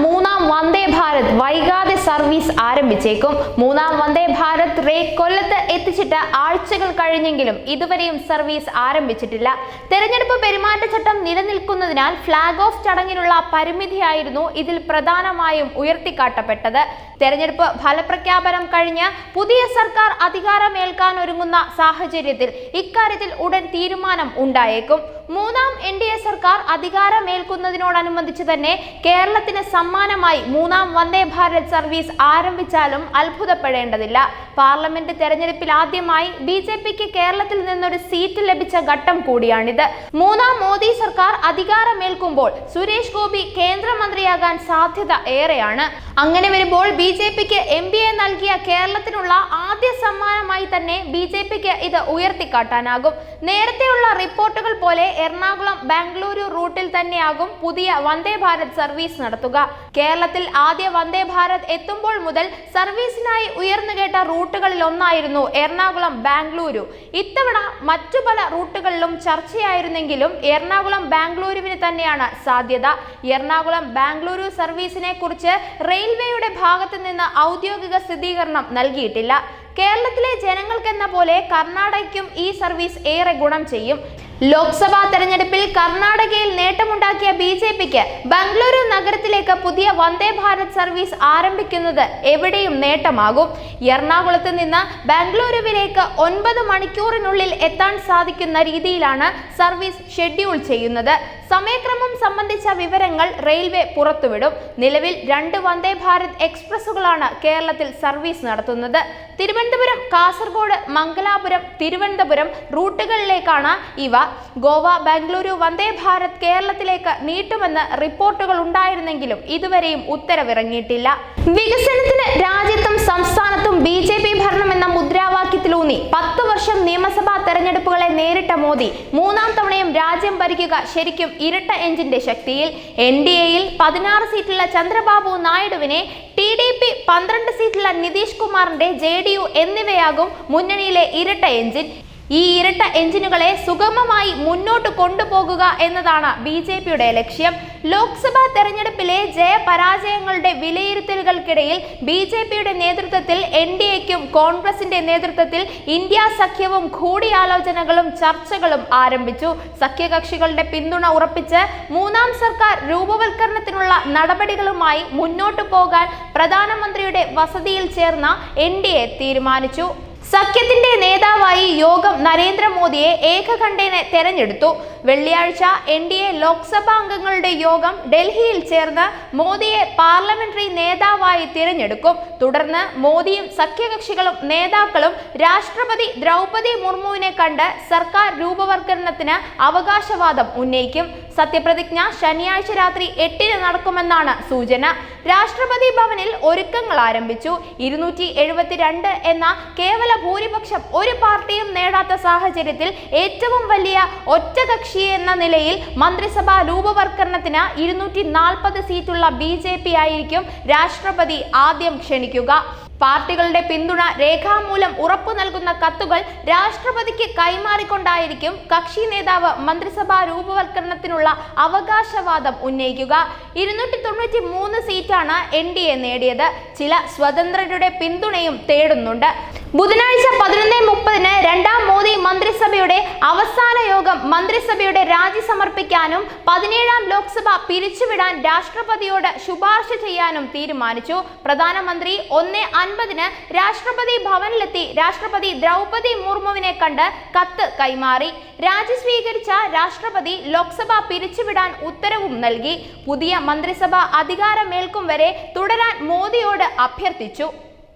മൂന്നാം വന്ദേ ഭാരത് വൈകാതെ സർവീസ് ആരംഭിച്ചേക്കും. മൂന്നാം വന്ദേ ഭാരത് റേ കൊല്ലത്ത് എത്തിച്ചിട്ട് ആഴ്ചകൾ കഴിഞ്ഞെങ്കിലും ഇതുവരെയും സർവീസ് ആരംഭിച്ചിട്ടില്ല. തെരഞ്ഞെടുപ്പ് പെരുമാറ്റച്ചട്ടം നിലനിൽക്കുന്നതിനാൽ ഫ്ലാഗ് ഓഫ് ചടങ്ങിനുള്ള പരിമിതിയായിരുന്നു ഇതിൽ പ്രധാനമായും ഉയർത്തിക്കാട്ടപ്പെട്ടത്. തെരഞ്ഞെടുപ്പ് ഫലപ്രഖ്യാപനം കഴിഞ്ഞ് പുതിയ സർക്കാർ അധികാരമേൽക്കാൻ ഒരുങ്ങുന്ന സാഹചര്യത്തിൽ ഇക്കാര്യത്തിൽ ഉടൻ തീരുമാനം ഉണ്ടായേക്കും. മൂന്നാം എൻ ഡി എ സർക്കാർ അധികാരമേൽക്കുന്നതിനോടനുബന്ധിച്ച് തന്നെ കേരളത്തിന് സമ്മാനമായി മൂന്നാം വന്ദേ ഭാരത് സർവീസ് ആരംഭിച്ചാലും അത്ഭുതപ്പെടേണ്ടതില്ല. പാർലമെന്റ് തെരഞ്ഞെടുപ്പിൽ ആദ്യമായി ബി ജെ പിക്ക് കേരളത്തിൽ നിന്നൊരു സീറ്റ് ലഭിച്ച ഘട്ടം കൂടിയാണിത്. മൂന്നാം മോദി സർക്കാർ അധികാരമേൽക്കുമ്പോൾ സുരേഷ് ഗോപി കേന്ദ്രമന്ത്രിയാകാൻ സാധ്യത ഏറെയാണ്. അങ്ങനെ വരുമ്പോൾ ബി ജെ പിക്ക് എം പി എ നൽകിയ കേരളത്തിനുള്ള ആദ്യ സമ്മാനമായി തന്നെ ബി ജെ പിക്ക് ഇത് ഉയർത്തിക്കാട്ടാനാകും. നേരത്തെയുള്ള റിപ്പോർട്ടുകൾ പോലെ എറണാകുളം ബാംഗ്ലൂരു റൂട്ടിൽ തന്നെയാകും പുതിയ വന്ദേ ഭാരത് സർവീസ് നടത്തുക. കേരളത്തിൽ ആദ്യ വന്ദേ ഭാരത് എത്തുമ്പോൾ മുതൽ സർവീസിനായി ഉയർന്നു കേട്ട റൂട്ടുകളിൽ ഒന്നായിരുന്നു എറണാകുളം ബാംഗ്ലൂരു. ഇത്തവണ മറ്റു പല റൂട്ടുകളിലും ചർച്ചയായിരുന്നെങ്കിലും എറണാകുളം ബാംഗ്ലൂരുവിന് തന്നെയാണ് സാധ്യത. എറണാകുളം ബാംഗ്ലൂരു സർവീസിനെ കുറിച്ച് റെയിൽവേയുടെ ഭാഗത്തു നിന്ന് ഔദ്യോഗിക സ്ഥിരീകരണം നൽകിയിട്ടില്ല. കേരളത്തിലെ ജനങ്ങൾക്കെന്ന പോലെ കർണാടകയ്ക്കും ഈ സർവീസ് ഏറെ ഗുണം ചെയ്യും. ലോക്സഭാ തെരഞ്ഞെടുപ്പിൽ കർണാടകയിൽ നേട്ടമുണ്ടാക്കിയ ബി ജെ പിക്ക് ബംഗളൂരു നഗരത്തിലേക്ക് പുതിയ വന്ദേ ഭാരത് സർവീസ് ആരംഭിക്കുന്നത് എവിടെയും നേട്ടമാകും. എറണാകുളത്ത് നിന്ന് ബംഗളൂരുവിലേക്ക് ഒൻപത് മണിക്കൂറിനുള്ളിൽ എത്താൻ സാധിക്കുന്ന രീതിയിലാണ് സർവീസ് ഷെഡ്യൂൾ ചെയ്യുന്നത്. സമയക്രമം സംബന്ധിച്ച വിവരങ്ങൾ റെയിൽവേ പുറത്തുവിടും. നിലവിൽ രണ്ട് വന്ദേ ഭാരത് എക്സ്പ്രസ്സുകളാണ് കേരളത്തിൽ സർവീസ് നടത്തുന്നത്. തിരുവനന്തപുരം കാസർഗോഡ് മംഗലാപുരം തിരുവനന്തപുരം റൂട്ടുകളിലേക്കാണ് ഇവ. ഗോവ ബാംഗ്ലൂരു വന്ദേ ഭാരത് കേരളത്തിലേക്ക് നീട്ടുമെന്ന് റിപ്പോർട്ടുകൾ ഉണ്ടായിരുന്നെങ്കിലും ഇതുവരെയും ഉത്തരവിറങ്ങിയിട്ടില്ല. വികസനത്തിന് രാജ്യത്തും സംസ്ഥാനത്തും ബി ഭരണം എന്ന മുദ്രാവാക്യത്തിലൂന്നി പത്ത് വർഷം നിയമസഭാ തെരഞ്ഞെടുപ്പുകളെ നേരിട്ട മോദി മൂന്നാം തവണയും രാജ്യം ഭരിക്കുക ശരിക്കും ഇരട്ട എഞ്ചിന്റെ ശക്തിയിൽ. എൻ ഡി എയിൽ പതിനാറ് സീറ്റുള്ള ചന്ദ്രബാബു നായിഡുവിനെ ടി ഡി പി പന്ത്രണ്ട് സീറ്റുള്ള നിതീഷ് കുമാറിന്റെ ജെ ഡി യു എന്നിവയാകും മുന്നണിയിലെ ഇരട്ട എഞ്ചിൻ. ഈ ഇരട്ട എഞ്ചിനുകളെ സുഗമമായി മുന്നോട്ട് കൊണ്ടുപോകുക എന്നതാണ് ബി ജെ പിയുടെ ലക്ഷ്യം. ലോക്സഭാ തെരഞ്ഞെടുപ്പിലെ ജയപരാജയങ്ങളുടെ വിലയിരുത്തലുകൾക്കിടയിൽ ബി ജെ പിയുടെ നേതൃത്വത്തിൽ എൻ ഡി എക്കും കോൺഗ്രസിന്റെ നേതൃത്വത്തിൽ ഇന്ത്യ സഖ്യവും കൂടിയാലോചനകളും ചർച്ചകളും ആരംഭിച്ചു. സഖ്യകക്ഷികളുടെ പിന്തുണ ഉറപ്പിച്ച് മൂന്നാം സർക്കാർ രൂപവൽക്കരണത്തിനുള്ള നടപടികളുമായി മുന്നോട്ടു പോകാൻ പ്രധാനമന്ത്രിയുടെ വസതിയിൽ ചേർന്ന എൻ തീരുമാനിച്ചു. സഖ്യത്തിന്റെ നേതാവായി യോഗം നരേന്ദ്രമോദിയെ ഏകകണ്ഠേന തെരഞ്ഞെടുത്തു. വെള്ളിയാഴ്ച എൻ ഡി എ ലോക്സഭാ അംഗങ്ങളുടെ യോഗം ഡൽഹിയിൽ ചേർന്ന് മോദിയെ പാർലമെന്ററി നേതാവായി തിരഞ്ഞെടുക്കും. തുടർന്ന് മോദിയും സഖ്യകക്ഷികളും നേതാക്കളും രാഷ്ട്രപതി ദ്രൗപതി മുർമുവിനെ കണ്ട് സർക്കാർ രൂപവൽക്കരണത്തിന് അവകാശവാദം ഉന്നയിക്കും. സത്യപ്രതിജ്ഞ ശനിയാഴ്ച രാത്രി എട്ടിന് നടക്കുമെന്നാണ് സൂചന. രാഷ്ട്രപതി ഭവനിൽ ഒരുക്കങ്ങൾ ആരംഭിച്ചു. ഇരുന്നൂറ്റി എഴുപത്തിരണ്ട് എന്ന കേവല ഭൂരിപക്ഷം ഒരു പാർട്ടിയും നേടാത്ത സാഹചര്യത്തിൽ ഏറ്റവും വലിയ ഒറ്റകക്ഷി എന്ന നിലയിൽ മന്ത്രിസഭാ രൂപവൽക്കരണത്തിന് ഇരുന്നൂറ്റി നാൽപ്പത് സീറ്റുള്ള ബി ജെ പി ആയിരിക്കും രാഷ്ട്രപതി ആദ്യം ക്ഷണിക്കുക. പാർട്ടികളുടെ പിന്തുണ രേഖാമൂലം ഉറപ്പു നൽകുന്ന കത്തുകൾ രാഷ്ട്രപതിക്ക് കൈമാറിക്കൊണ്ടായിരിക്കും കക്ഷി നേതാവ് മന്ത്രിസഭാ രൂപവൽക്കരണത്തിനുള്ള അവകാശവാദം ഉന്നയിക്കുക. ഇരുന്നൂറ്റി തൊണ്ണൂറ്റി മൂന്ന് സീറ്റാണ് എൻ ഡി എ നേടിയത്. ചില സ്വതന്ത്രരുടെ പിന്തുണയും തേടുന്നുണ്ട്. ബുധനാഴ്ച പതിനൊന്ന് മുപ്പതിന് രണ്ടാം മോദി മന്ത്രിസഭയുടെ അവസാന യോഗം മന്ത്രിസഭയുടെ രാജി സമർപ്പിക്കാനും പതിനേഴാം ലോക്സഭ പിരിച്ചുവിടാൻ രാഷ്ട്രപതിയോട് ശുപാർശ ചെയ്യാനും തീരുമാനിച്ചു. പ്രധാനമന്ത്രി ഒന്ന് അൻപതിന് രാഷ്ട്രപതി ഭവനിലെത്തി രാഷ്ട്രപതി ദ്രൗപതി മുർമുവിനെ കണ്ട് കത്ത് കൈമാറി. രാജി സ്വീകരിച്ച രാഷ്ട്രപതി ലോക്സഭ പിരിച്ചുവിടാൻ ഉത്തരവും നൽകി. പുതിയ മന്ത്രിസഭ അധികാരമേൽക്കും വരെ തുടരാൻ മോദിയോട് അഭ്യർത്ഥിച്ചു.